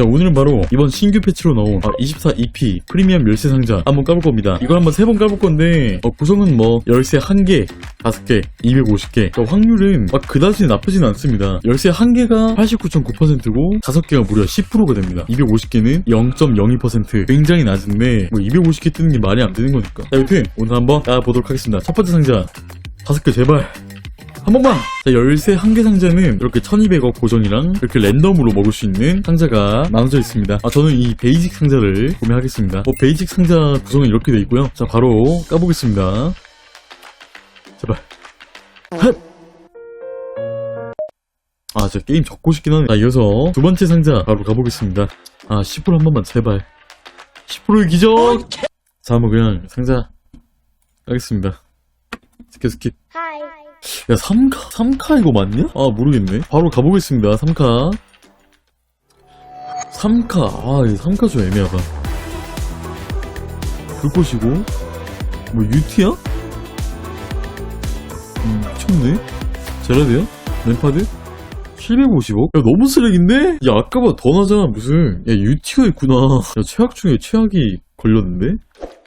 자 오늘은 바로 이번 신규 패치로 나온 24 EP 프리미엄 열쇠 상자 한번 까볼 겁니다. 이걸 한번 세 번 까볼 건데 어, 구성은 뭐 열쇠 1개 5개 250개. 자, 확률은 막 그다지 나쁘진 않습니다. 열쇠 1개가 89.9%고 5개가 무려 10%가 됩니다. 250개는 0.02% 굉장히 낮은데 뭐 250개 뜨는 게 말이 안 되는 거니까. 자 여튼 오늘 한번 까보도록 하겠습니다. 첫 번째 상자 5개 제발 한 번만! 자, 열쇠 한 개 상자는 이렇게 1200억 고정이랑 이렇게 랜덤으로 먹을 수 있는 상자가 나눠져 있습니다. 아, 저는 이 베이직 상자를 구매하겠습니다. 뭐, 베이직 상자 구성은 이렇게 돼 있고요. 자, 바로 까보겠습니다. 제발. 핫! 아, 저 게임 적고 싶긴 하네. 자, 이어서 두 번째 상자 바로 가보겠습니다. 아, 10%한 번만 제발. 10%의 기적! 자, 한번 그냥 상자 까겠습니다. 스킵 스킵. 야, 3카, 3카 이거 맞냐? 아, 모르겠네. 바로 가보겠습니다, 3카. 3카, 아, 이 3카 좀 애매하다. 불꽃이고, 뭐, 유티야? 음, 미쳤네? 제라드야? 램파드? 750억? 야, 너무 쓰레기인데? 야, 아까보다 더 나잖아, 무슨. 야, 유티가 있구나. 야, 최악 중에 최악이 걸렸는데?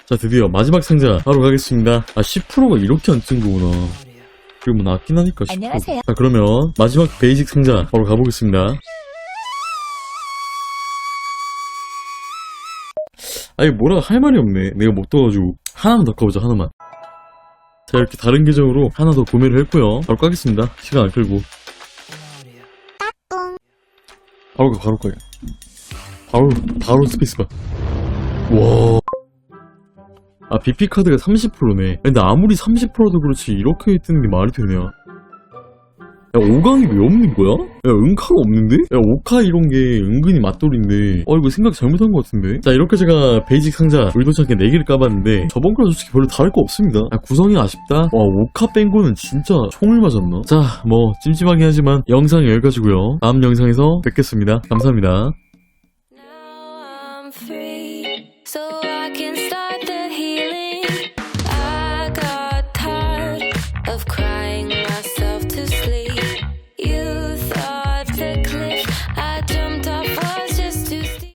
자, 드디어 마지막 상자 바로 가겠습니다. 아, 10%가 이렇게 안 뜬 거구나. 그리고 뭐 낫긴 하니까 10%. 안녕하세요. 자, 그러면 마지막 베이직 상자 바로 가보겠습니다. 아니, 뭐라 할 말이 없네. 내가 못 떠가지고. 하나만 더 까보자, 하나만. 자, 이렇게 다른 계정으로 하나 더 구매를 했고요. 바로 까겠습니다. 시간 안 끌고. 바로 가, 바로 가. 바로, 바로 스페이스바. 와. 아, BP카드가 30%네. 근데 아무리 30%도 그렇지, 이렇게 뜨는 게 말이 되냐. 야, 5강이 왜 없는 거야? 야, 은카가 없는데? 야, 5카 이런 게 은근히 맛돌인데. 어, 이거 생각 잘못한 것 같은데? 자, 이렇게 제가 베이직 상자 울도치 않게 4개를 까봤는데, 저번 거랑 솔직히 별로 다를 거 없습니다. 야, 구성이 아쉽다? 와, 5카 뺀 거는 진짜 총을 맞았나? 자, 뭐, 찜찜하긴 하지만, 영상 여기까지고요 다음 영상에서 뵙겠습니다. 감사합니다. free so I can start the healing.